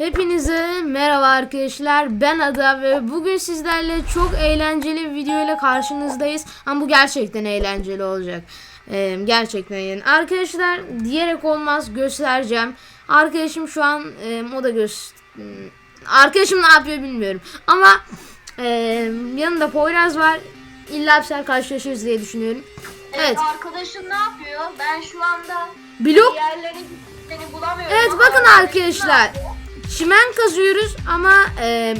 Hepinize merhaba arkadaşlar. Ben Ada ve bugün sizlerle çok eğlenceli bir video ile karşınızdayız. Ama bu gerçekten eğlenceli olacak. Ee, gerçekten yani. Arkadaşlar diyerek olmaz göstereceğim. Arkadaşım şu an e, o da göz Arkadaşım ne yapıyor bilmiyorum. Ama e, yanında Poyraz var. İlla bir sefer karşılaşırız diye düşünüyorum. Evet. Arkadaşın ne yapıyor? Ben şu anda Blok yerleri seni bulamıyorum. Evet bakın arkadaşlar. Çimen kazıyoruz ama e,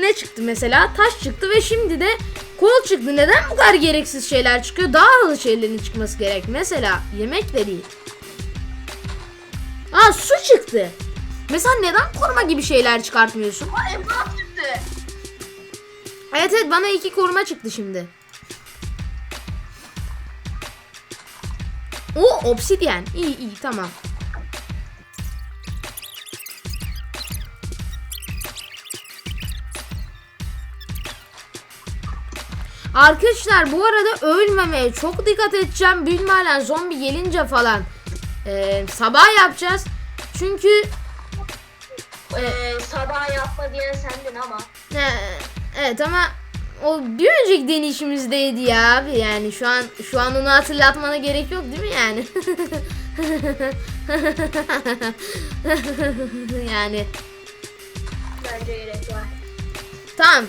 ne çıktı mesela? Taş çıktı ve şimdi de kol çıktı. Neden bu kadar gereksiz şeyler çıkıyor? Daha hızlı şeylerin çıkması gerek. Mesela yemek de değil. Aa su çıktı. Mesela neden koruma gibi şeyler çıkartmıyorsun? Elmas çıktı. Evet evet bana iki koruma çıktı şimdi. O obsidyen. İyi iyi tamam. Arkadaşlar bu arada ölmemeye çok dikkat edeceğim. İhtimalle zombi gelince falan eee, sabah yapacağız. Çünkü Ee, sabah yapma diyen sendin ama. He, evet ama o bir önceki deneyişimizdeydi ya abi yani şu an şu an onu hatırlatmana gerek yok değil mi yani? yani Bence gerek var. tamam.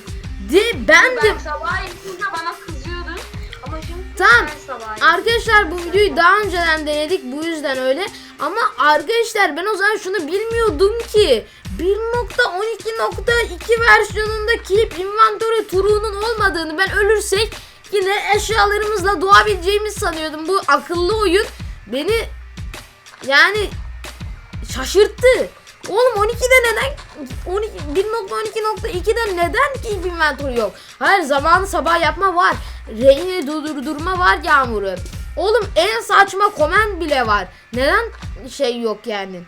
De ben de Ben sabah yapınca bana kızıyordun. Ama şimdi Tamam. Arkadaşlar bu videoyu daha önceden denedik bu yüzden öyle. Ama arkadaşlar ben o zaman şunu bilmiyordum ki 1.12.2 versiyonunda Keep Inventory True'nun olmadığını ben ölürsek yine eşyalarımızla doğabileceğimizi sanıyordum. Bu akıllı oyun beni yani şaşırttı. Oğlum 12'de neden 12 1.12.2'de neden Keep Inventory yok? Hayır zamanı sabah yapma var. Reyni durdurma var yağmuru. Oğlum en saçma comment bile var. Neden şey yok yani?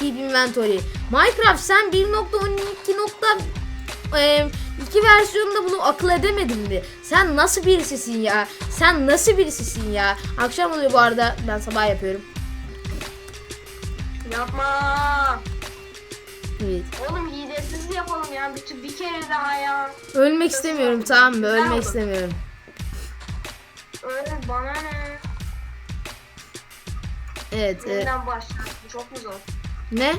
Keep Inventory. Minecraft sen 1.12.2 versiyonunda bunu akıl edemedin mi? Sen nasıl birisisin ya? Sen nasıl birisisin ya? Akşam oluyor bu arada. Ben sabah yapıyorum. Yapma. Evet. Oğlum hilesiz yapalım ya. Bir, bir kere daha ya. Ölmek istemiyorum tamam mı? Ölmek oldu. istemiyorum. Öyle bana ne? Evet. Yeniden başla. Bu çok mu zor? ne?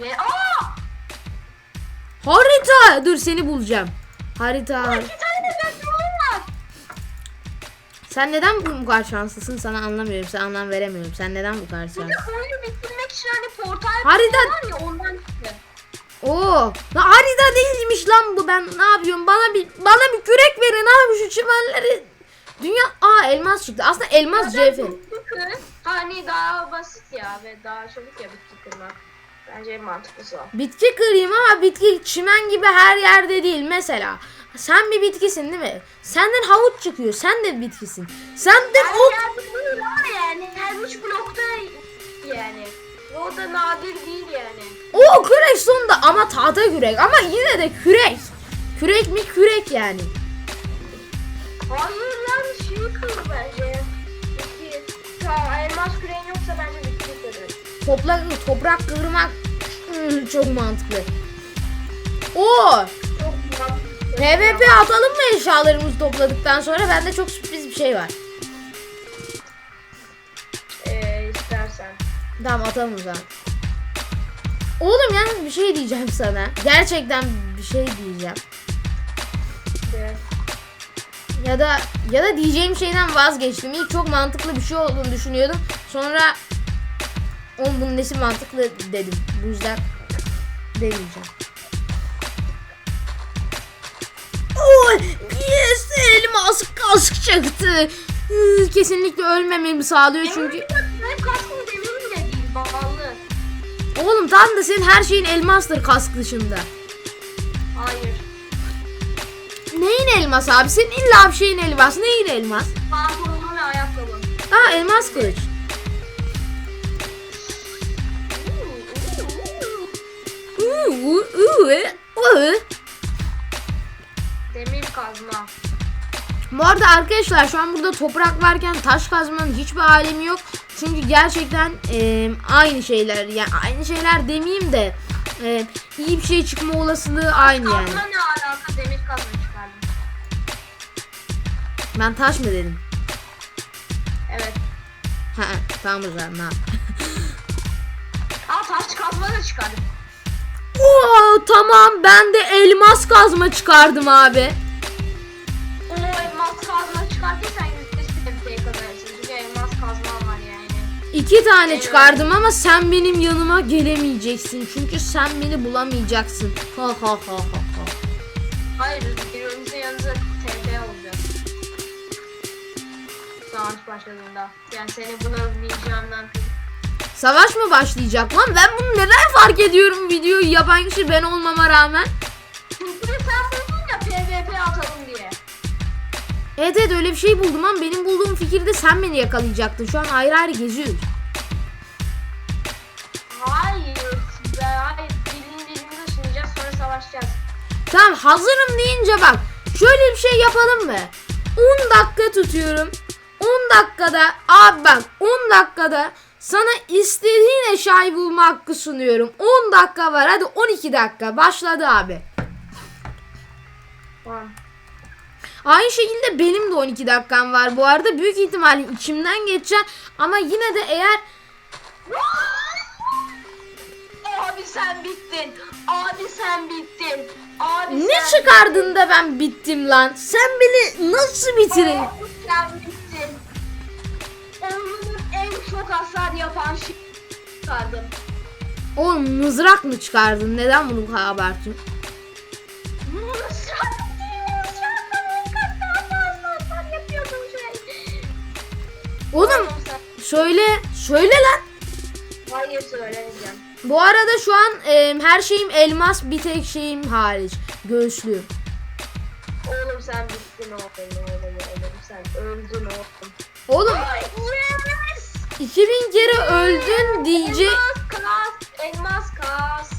Ve aa! Harita. Dur seni bulacağım. Harita. İki Sen neden bu kadar şanslısın sana anlamıyorum. Sen anlam veremiyorum. Sen neden bu kadar Bir de şanslısın? oyunu bitirmek için hani portal Harita- var ya ondan çıktı. Oo. La harita değilmiş lan bu. Ben ne yapıyorum? Bana bir bana bir kürek verin abi şu çimenleri. Dünya Aa elmas çıktı. Aslında elmas cevher. Hani daha basit ya ve daha çabuk ya bitki kırmak. Bence en mantıklısı o. Bitki kırayım ama bitki çimen gibi her yerde değil. Mesela sen bir bitkisin değil mi? Senden havuç çıkıyor. Sen de bir bitkisin. Senden Her ok değil ama yani her üç blokta yani. O da nadir değil yani. O kürek sonunda ama tahta kürek ama yine de kürek. Kürek mi kürek yani. Hayır lan şey kır bence. Bitki. Tamam elmas küreğin yoksa bence bitki kırır. Toprak, toprak kırmak hmm, çok mantıklı. Oo. PvP atalım mı eşyalarımızı topladıktan sonra? Bende çok sürpriz bir şey var. Ee, istersen. Tamam atalım o zaman. Oğlum yalnız bir şey diyeceğim sana. Gerçekten bir şey diyeceğim. Ya da ya da diyeceğim şeyden vazgeçtim. İlk çok mantıklı bir şey olduğunu düşünüyordum. Sonra oğlum bunun nesi mantıklı dedim. Bu yüzden demeyeceğim. Çıktı. Kesinlikle ölmememi sağlıyor çünkü. Kaskım değil bağlı. Oğlum tam da senin her şeyin elmastır kask dışında. Hayır. Neyin elmas abi? Senin illa bir şeyin elmas. Neyin elmas? Pantolonum ve ayakkabım. Aa elmas kılıç. Demir kazma. Bu arada arkadaşlar şu an burada toprak varken taş kazmanın hiçbir alemi yok. Çünkü gerçekten e, aynı şeyler yani aynı şeyler demeyeyim de e, iyi bir şey çıkma olasılığı aynı yani. Kazma ne alaka? Demir kazma çıkardım. Ben taş mı dedim? Evet. Ha, tamam o zaman. Aa taş kazma da çıkardım. Oo, tamam ben de elmas kazma çıkardım abi. İki tane çıkardım ama sen benim yanıma gelemeyeceksin. Çünkü sen beni bulamayacaksın. Ha ha ha ha ha. Hayır birbirimizin yanında TP olacak. Savaş başladığında. Yani seni bulamayacağımdan Savaş mı başlayacak lan? Ben bunu neden fark ediyorum videoyu yapan kişi ben olmama rağmen? Çünkü sen buldun ya PvP atalım diye. Evet evet öyle bir şey buldum ama benim bulduğum fikirde sen beni yakalayacaktın. Şu an ayrı ayrı geziyoruz. Tamam hazırım deyince bak. Şöyle bir şey yapalım mı? 10 dakika tutuyorum. 10 dakikada abi bak 10 dakikada sana istediğin eşyayı bulma hakkı sunuyorum. 10 dakika var hadi 12 dakika başladı abi. Aynı şekilde benim de 12 dakikam var bu arada. Büyük ihtimalle içimden geçeceğim. Ama yine de eğer Abi sen bittin. Abi sen bittin. Abi ne sen çıkardın da ben bittim lan. Sen beni nasıl bitirin? Abi sen bittin. Oyunun en çok hasar yapan şey çıkardım. Oğlum mızrak mı çıkardın? Neden bunu bu kadar abartıyorsun? Mızrak değil, mızrakla kat daha fazla hasar yapıyordum şey. Oğlum sen- söyle söyle lan. Hayır söylemeyeceğim. Bu arada şu an e, her şeyim elmas bir tek şeyim hariç. Göğüslüğüm. Oğlum sen bittin oğlum oğlum oğlum sen öldün oğlum. Oğlum Ay, yes! 2000 kere öldün diyecek. Elmas kas, elmas kas.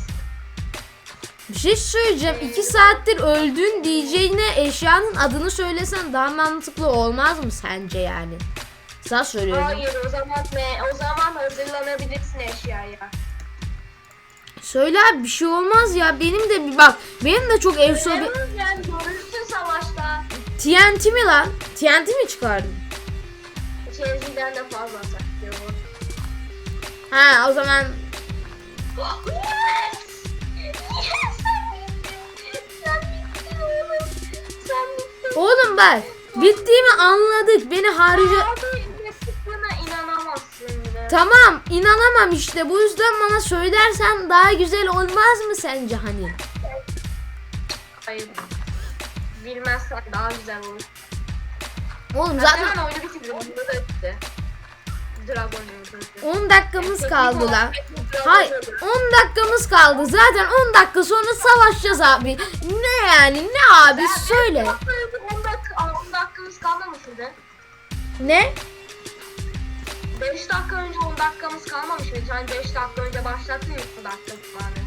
Bir şey söyleyeceğim. 2 saattir öldün diyeceğine eşyanın adını söylesen daha mantıklı olmaz mı sence yani? Sana söylüyorum. Hayır o zaman ne? O zaman hazırlanabilirsin eşyaya. Söyle abi bir şey olmaz ya. Benim de bir bak. Benim de çok. Yalnız yani görürsün savaşta. TNT mi lan? TNT mi çıkardın? Chelsea'den de fazla saklıyor. Ha o zaman oğlum. Bak bittiğimi anladık. Beni harca... Tamam inanamam işte. Bu yüzden bana söylersen daha güzel olmaz mı sence hani? Hayır. Bilmezsen daha güzel olur. Oğlum Zaten ben oyunu bitirdim. Bunu da etti. Dragon öldürdü. 10 dakikamız kaldı lan. Hayır 10 dakikamız kaldı. Zaten 10 dakika sonra savaşacağız abi. Ne yani ne abi söyle. 10 dakika, 10 dakikamız kalmamış mıydı? Ne? 5 dakika önce 10 dakikamız kalmamış mıydı? Hani 5 dakika önce başlattın ya 10 dakika yani.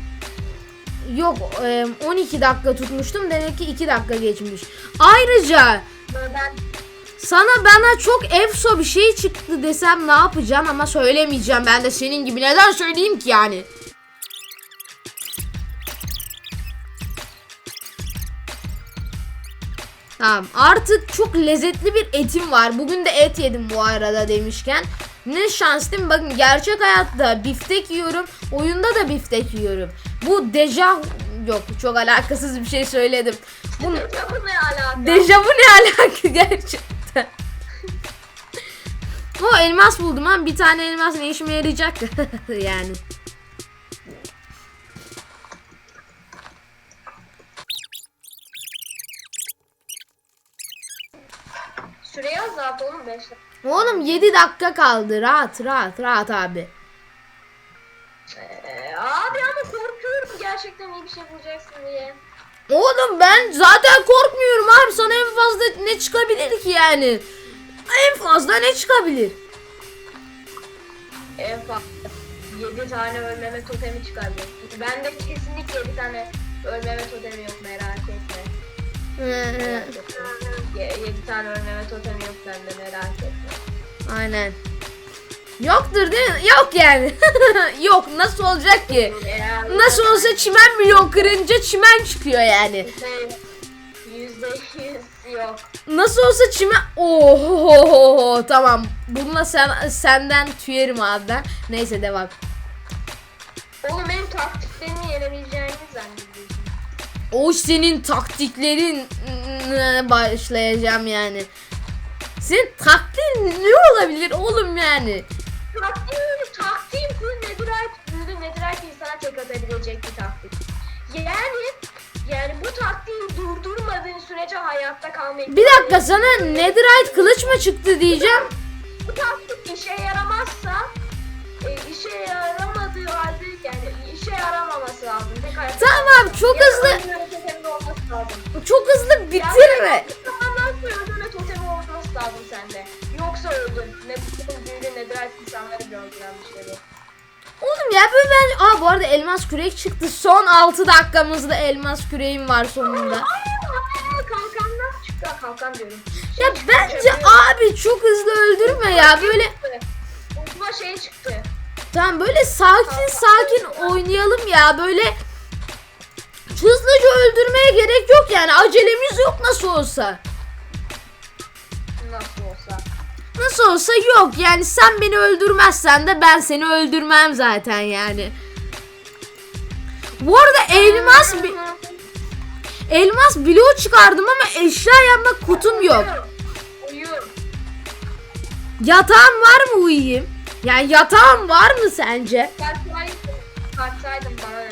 Yok e, 12 dakika tutmuştum. Demek ki 2 dakika geçmiş. Ayrıca Ben sana bana çok efso bir şey çıktı desem ne yapacağım ama söylemeyeceğim ben de senin gibi. Neden söyleyeyim ki yani? Tamam artık çok lezzetli bir etim var. Bugün de et yedim bu arada demişken. Ne şans değil mi? Bakın gerçek hayatta biftek yiyorum. Oyunda da biftek yiyorum. Bu deja... Yok çok alakasız bir şey söyledim. Bu ne alaka? Dejavu ne alaka gerçekten? o elmas buldum ha. Bir tane elmas ne işime yarayacak yani. Süreyi azalt oğlum 5 dakika. Oğlum 7 dakika kaldı. Rahat rahat rahat abi. Ee, abi ama korkuyorum gerçekten iyi bir şey bulacaksın diye. Oğlum ben zaten korkmuyorum abi. Sana en fazla ne çıkabilir ki yani? En fazla ne çıkabilir? En fazla 7 tane ölmeme totemi çıkardı. Ben de kesinlikle 7 tane ölmeme totemi yok merak 7 tane ölmeme totemi yok bende merak etme. Aynen. Yoktur değil mi? Yok yani. Yok nasıl olacak ki? Ya, Nasıl olsa çimen milyon kırınca çimen çıkıyor yani. Yüzde yüz yok. Nasıl olsa çimen... Oho tamam. Bununla sen senden tüyerim abi ben. Neyse devam. Oğlum benim taktiklerimi yenebileceğini zannediyorsun. O senin taktiklerin başlayacağım yani. Senin taktiğin ne olabilir oğlum yani? Taktiğim, taktiğim full netherite, büyülü netherite insana tek atabilecek bir taktik. Yani, yani bu taktiği durdurmadığın sürece hayatta kalmayı... Bir dakika sana netherite kılıç mı çıktı diyeceğim. Bu taktik işe yaramazsa, e, işe yaramadığı halde yani işe yaramaması lazım. Tek Tamam, çok Ya hızlı-. Çok hızlı bitirme. Zamandan sonra öldürme totemi olması lazım sende. Yoksa öldün. Ne büyülü netherite insanları bile öldüren bir şey. Oğlum ya böyle ben... Aa bu arada elmas kürek çıktı. Son 6 dakikamızda elmas küreğim var sonunda. Aa, kalkandan çıktı. Aa, Kalkan diyorum. Ya bence abi çok hızlı öldürme ya. Böyle Uçma şey çıktı. Tamam böyle sakin sakin oynayalım ya. Böyle hızlıca öldürmeye gerek yok yani. Acelemiz yok nasıl olsa. Nasıl olsa. Nasıl olsa yok yani sen beni öldürmezsen de ben seni öldürmem zaten yani. Bu arada elmas bi- elmas bloğu çıkardım ama eşya yapma kutum yok. Yatağın var mı uyuyayım? Yani yatağın var mı sence? Bana ne?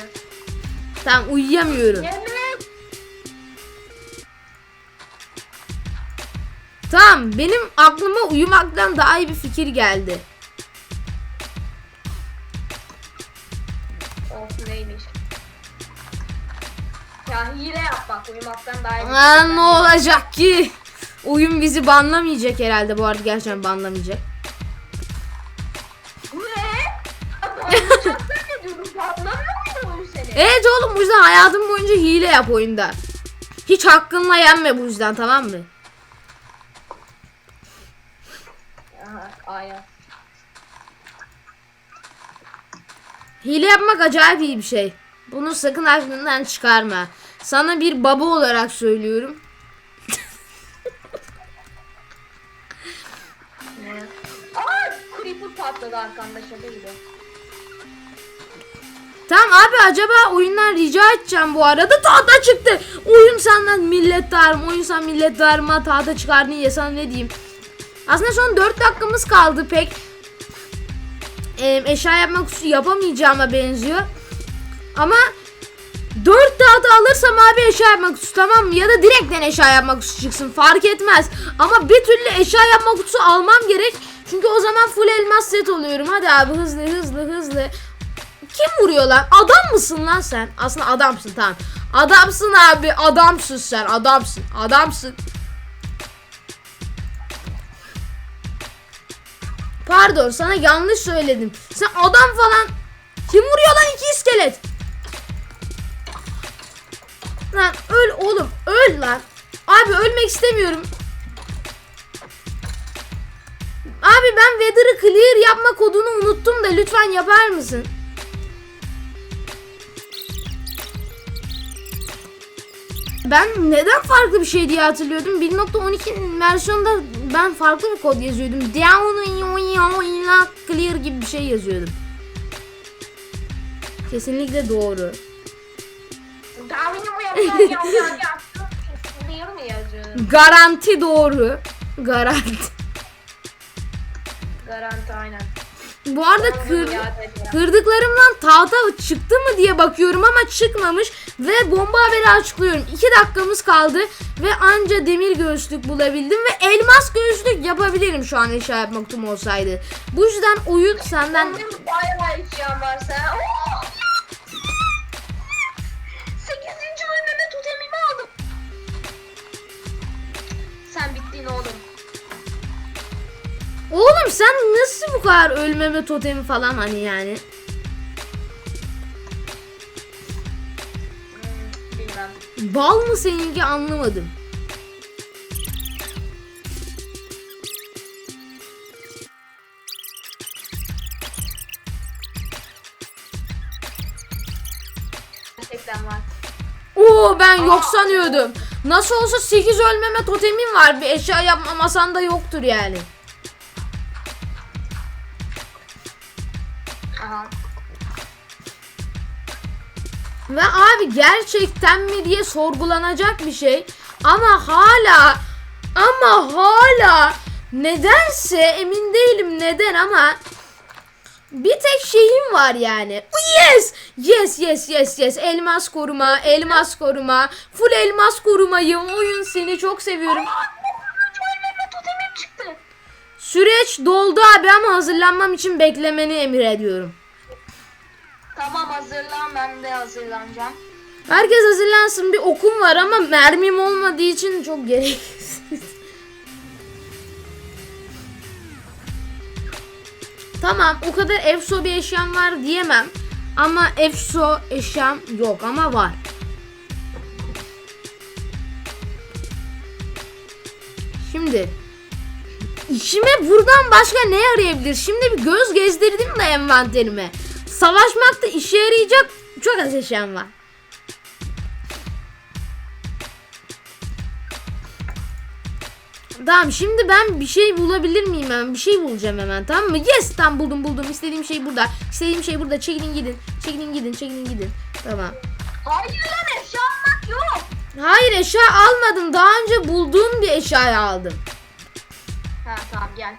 Tamam uyuyamıyorum. Yemek. Tamam benim aklıma uyumaktan daha iyi bir fikir geldi. Of neymiş. Ya hile yap bak uyumaktan daha iyi. bir Aa, ne olacak ki? Oyun bizi banlamayacak herhalde bu arada gerçekten banlamayacak. Evet oğlum bu yüzden hayatım boyunca hile yap oyunda. Hiç hakkınla yenme bu yüzden tamam mı? Aha, aynen. Hile yapmak acayip iyi bir şey. Bunu sakın aklından çıkarma. Sana bir baba olarak söylüyorum. Aa, creeper patladı arkanda şaka gibi. Tamam abi acaba oyundan rica edeceğim bu arada tahta çıktı. Oyun senden minnettarım. Oyun sen minnettarıma tahta çıkardın ya sana ne diyeyim. Aslında son 4 dakikamız kaldı pek. e, eşya yapma kutusu yapamayacağıma benziyor. Ama 4 tahta alırsam abi eşya yapma kutusu tamam mı? Ya da direkten eşya yapma kutusu çıksın fark etmez. Ama bir türlü eşya yapma kutusu almam gerek. Çünkü o zaman full elmas set oluyorum. Hadi abi hızlı hızlı hızlı. Kim vuruyor lan? Adam mısın lan sen? Aslında adamsın tamam. Adamsın abi. Adamsın sen. Adamsın. Adamsın. Pardon sana yanlış söyledim. Sen adam falan. Kim vuruyor lan iki iskelet? Lan öl oğlum. Öl lan. Abi ölmek istemiyorum. Abi ben Weather'ı clear yapma kodunu unuttum da lütfen yapar mısın? Ben neden farklı bir şey diye hatırlıyordum. 1.12 versiyonda ben farklı bir kod yazıyordum. Down clear gibi bir şey yazıyordum. Kesinlikle doğru. Garanti doğru. Garanti. Garanti aynen. Bu arada kır, kırdıklarımdan tahta çıktı mı diye bakıyorum ama çıkmamış ve bomba haberi açıklıyorum. 2 dakikamız kaldı ve anca demir göğüslük bulabildim ve elmas göğüslük yapabilirim şu an eşya yapma kutum olsaydı. Bu yüzden oyun senden Benim bayağı içeceğim var sen. Oo! Sekizinci ölmeme totemimi aldım. Sen bittin oğlum. Oğlum sen nasıl bu kadar ölmeme totemi falan hani yani? Bilmem. Bal mı seninki anlamadım. Gerçekten var. Oo ben Aa. yok sanıyordum. Nasıl olsa 8 ölmeme totemim var. Bir eşya yapma masanda yoktur yani. Ve abi gerçekten mi diye sorgulanacak bir şey. Ama hala ama hala nedense emin değilim neden ama bir tek şeyim var yani. Yes! Yes yes yes yes. Elmas koruma, elmas koruma. Full elmas korumayım. Oyun seni çok seviyorum. Süreç doldu abi ama hazırlanmam için beklemeni emir ediyorum. Tamam hazırlan ben de hazırlanacağım. Herkes hazırlansın. Bir okum var ama mermim olmadığı için çok gereksiz. tamam o kadar efso bir eşyam var diyemem. Ama efso eşyam yok ama var. Şimdi işime buradan başka ne yarayabilir? Şimdi bir göz gezdirdim de envanterime. Savaşmakta işe yarayacak çok az eşyam var. Tamam şimdi ben bir şey bulabilir miyim hemen? Bir şey bulacağım hemen tamam mı? Yes tam buldum buldum. İstediğim şey burada. İstediğim şey burada. Çekilin gidin. Çekilin gidin. Çekilin gidin. Tamam. Hayır lan eşya almak yok. Hayır eşya almadım. Daha önce bulduğum bir eşyayı aldım. Ha tamam gel.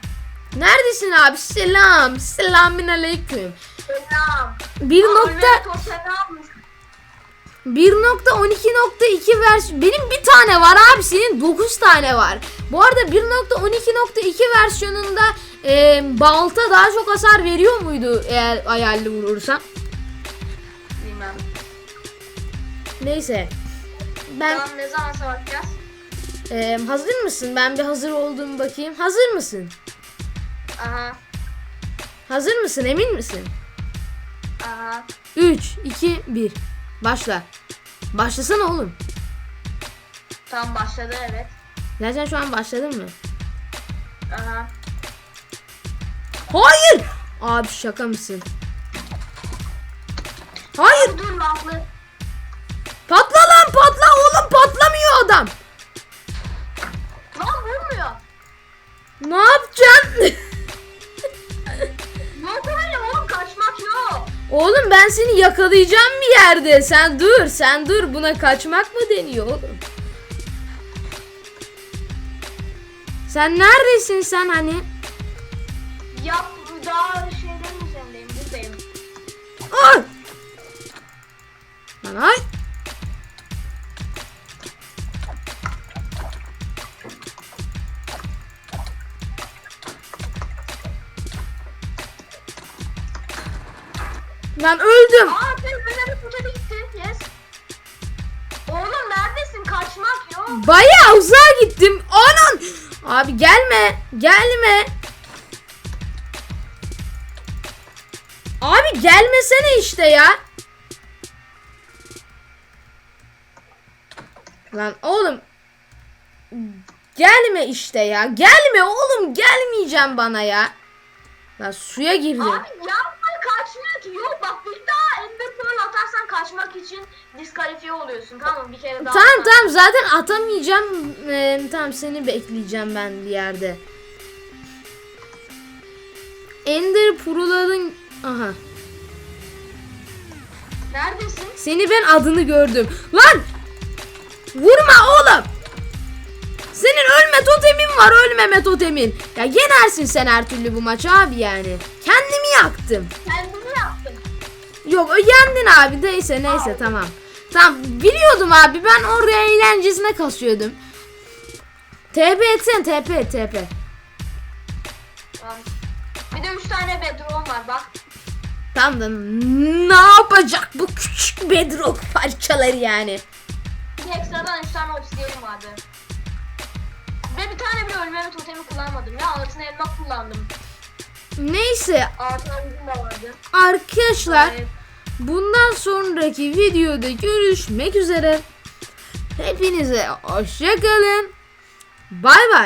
Neredesin abi? Selam. Selamün aleyküm. Selam. Bir nokta Ölmeme totemi almış. 1.12.2 vers benim bir tane var abi senin 9 tane var. Bu arada 1.12.2 versiyonunda e, balta daha çok hasar veriyor muydu eğer ayarlı vurursam? Bilmem. Neyse. Ben Tamam ne zaman savaşacağız? e, hazır mısın? Ben bir hazır olduğumu bakayım. Hazır mısın? Aha. Hazır mısın? Emin misin? Aha. 3 2 1 Başla. Başlasana oğlum. Tamam başladı evet. Gerçekten şu an başladın mı? Aha. Hayır. Abi şaka mısın? Hayır. Dur laflı. Patla lan patla oğlum patlamıyor adam. Lan vurmuyor. Ne yapacaksın? oğlum ben seni yakalayacağım bir yerde. Sen dur sen dur buna kaçmak mı deniyor oğlum? Sen neredesin sen hani? Yap daha şeylerin üzerindeyim buradayım. Ay. Lan ay. Ben öldüm. Aa sen önemli gitti. Yes. Oğlum neredesin? Kaçmak yok. Bayağı uzağa gittim. Anan. Abi gelme. Gelme. Abi gelmesene işte ya. Lan oğlum. Gelme işte ya. Gelme oğlum. Gelmeyeceğim bana ya. Lan suya girdim. Abi yapma kaçmıyor ki. Yok bak bir daha Ember Pearl atarsan kaçmak için diskalifiye oluyorsun. Tamam mı? bir kere daha. Tamam at. tamam zaten atamayacağım. Ee, tamam seni bekleyeceğim ben bir yerde. Ender Puruların... Aha. Neredesin? Seni ben adını gördüm. Lan! Vurma oğlum! Senin ölme totemin var ölmeme totemin. Ya yenersin sen her türlü bu maçı abi yani. Kendimi yaktım. Kendimi yaptım. Yok yendin abi neyse neyse tamam. Tamam biliyordum abi ben oraya eğlencesine kasıyordum. TP etsene TP TP. Tamam. Bir de 3 tane bedroğum var bak. Tam da ne yapacak bu küçük bedrock parçaları yani. Bir de ekstradan 3 tane obsidiyenim vardı. Ve bir tane bile ölmeme totemi kullanmadım ya. Altın elma kullandım. Neyse Altın elma vardı. arkadaşlar Evet. bundan sonraki videoda görüşmek üzere. Hepinize hoşçakalın. Bay bay.